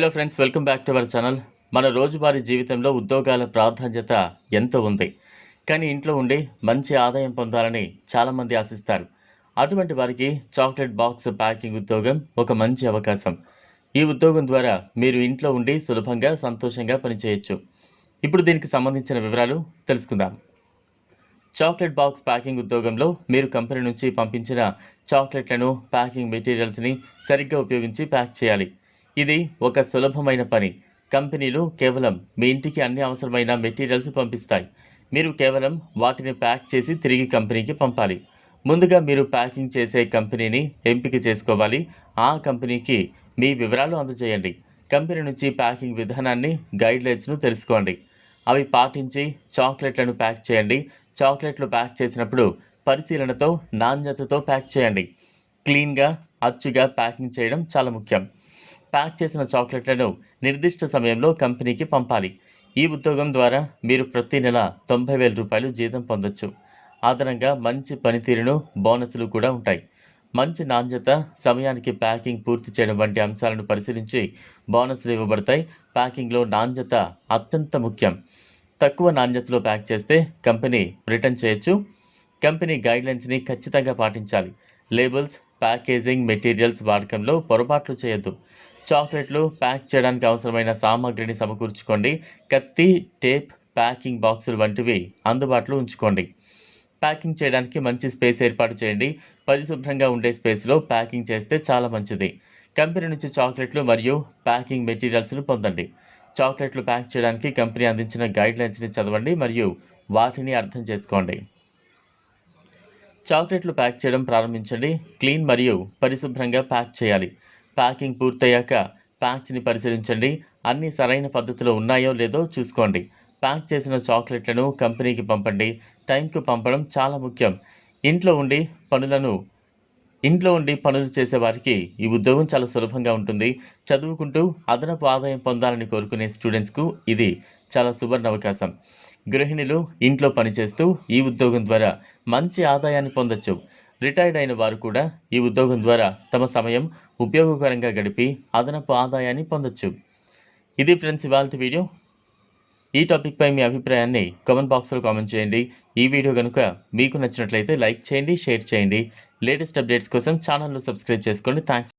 Hello friends welcome back to our channel మన రోజువారీ జీవితంలో ఉద్యోగాల ప్రాధాన్యత ఎంతో ఉంది? కానీ ఇంట్లో ఉండి మంచి ఆదాయం పొందాలని చాలామంది ఆశిస్తారు. అటువంటి వారికి చాక్లెట్ బాక్స్ ప్యాకింగ్ ఉద్యోగం ఒక మంచి అవకాశం. ఈ ఉద్యోగం ద్వారా మీరు ఇంట్లో ఉండి సులభంగా సంతోషంగా పనిచేయచ్చు. ఇప్పుడు దీనికి సంబంధించిన వివరాలు తెలుసుకుందాం. చాక్లెట్ బాక్స్ ప్యాకింగ్ ఉద్యోగంలో మీరు కంపెనీ నుంచి పంపించిన చాక్లెట్లను ప్యాకింగ్ మెటీరియల్స్ని సరిగ్గా ఉపయోగించి ప్యాక్ చేయాలి. ఇది ఒక సులభమైన పని. కంపెనీలు కేవలం మీ ఇంటికి అన్ని అవసరమైన మెటీరియల్స్ పంపిస్తాయి. మీరు కేవలం వాటిని ప్యాక్ చేసి తిరిగి కంపెనీకి పంపాలి. ముందుగా మీరు ప్యాకింగ్ చేసే కంపెనీని ఎంపిక చేసుకోవాలి. ఆ కంపెనీకి మీ వివరాలు అందజేయండి. కంపెనీ నుంచి ప్యాకింగ్ విధానాన్ని గైడ్లైన్స్ను తెలుసుకోండి. అవి పాటించి చాక్లెట్లను ప్యాక్ చేయండి. చాక్లెట్లు ప్యాక్ చేసినప్పుడు పరిశీలనతో నాణ్యతతో ప్యాక్ చేయండి. క్లీన్గా అచ్చుగా ప్యాకింగ్ చేయడం చాలా ముఖ్యం. ప్యాక్ చేసిన చాక్లెట్లను నిర్దిష్ట సమయంలో కంపెనీకి పంపాలి. ఈ ఉద్యోగం ద్వారా మీరు ప్రతి నెల తొంభై వేల రూపాయలు జీతం పొందొచ్చు. అదనంగా మంచి పనితీరును బోనస్లు కూడా ఉంటాయి. మంచి నాణ్యత సమయానికి ప్యాకింగ్ పూర్తి చేయడం వంటి అంశాలను పరిశీలించి బోనస్లు ఇవ్వబడతాయి. ప్యాకింగ్లో నాణ్యత అత్యంత ముఖ్యం. తక్కువ నాణ్యతలో ప్యాక్ చేస్తే కంపెనీ రిటర్న్ చేయొచ్చు. కంపెనీ గైడ్లైన్స్ని ఖచ్చితంగా పాటించాలి. లేబుల్స్ ప్యాకేజింగ్ మెటీరియల్స్ వాడకంలో పొరపాట్లు చేయొద్దు. చాక్లెట్లు ప్యాక్ చేయడానికి అవసరమైన సామాగ్రిని సమకూర్చుకోండి. కత్తి టేప్ ప్యాకింగ్ బాక్సులు వంటివి అందుబాటులో ఉంచుకోండి. ప్యాకింగ్ చేయడానికి మంచి స్పేస్ ఏర్పాటు చేయండి. పరిశుభ్రంగా ఉండే స్పేస్లో ప్యాకింగ్ చేస్తే చాలా మంచిది. కంపెనీ నుంచి చాక్లెట్లు మరియు ప్యాకింగ్ మెటీరియల్స్ను పొందండి. చాక్లెట్లు ప్యాక్ చేయడానికి కంపెనీ అందించిన గైడ్లైన్స్ని చదవండి మరియు వాటిని అర్థం చేసుకోండి. చాక్లెట్లు ప్యాక్ చేయడం ప్రారంభించండి. క్లీన్ మరియు పరిశుభ్రంగా ప్యాక్ చేయాలి. ప్యాకింగ్ పూర్తయ్యాక ప్యాక్స్ని పరిశీలించండి. అన్నీ సరైన పద్ధతిలో ఉన్నాయో లేదో చూసుకోండి. ప్యాక్ చేసిన చాక్లెట్లను కంపెనీకి పంపండి. టైంకు పంపడం చాలా ముఖ్యం. ఇంట్లో ఉండి పనులను ఇంట్లో ఉండి పనులు చేసేవారికి ఈ ఉద్యోగం చాలా సులభంగా ఉంటుంది. చదువుకుంటూ అదనపు ఆదాయం పొందాలని కోరుకునే స్టూడెంట్స్కు ఇది చాలా సువర్ణ అవకాశం గృహిణులు ఇంట్లో పనిచేస్తూ ఈ ఉద్యోగం ద్వారా మంచి ఆదాయాన్ని పొందొచ్చు. రిటైర్డ్ అయిన వారు కూడా ఈ ఉద్యోగం ద్వారా తమ సమయం ఉపయోగకరంగా గడిపి అదనపు ఆదాయాన్ని పొందొచ్చు. ఇది ఫ్రెండ్స్ ఇవాళ వీడియో. ఈ టాపిక్పై మీ అభిప్రాయాన్ని కామెంట్ బాక్స్లో కామెంట్ చేయండి. ఈ వీడియో కనుక మీకు నచ్చినట్లయితే లైక్ చేయండి షేర్ చేయండి. లేటెస్ట్ అప్డేట్స్ కోసం ఛానల్ను సబ్స్క్రైబ్ చేసుకోండి. థ్యాంక్స్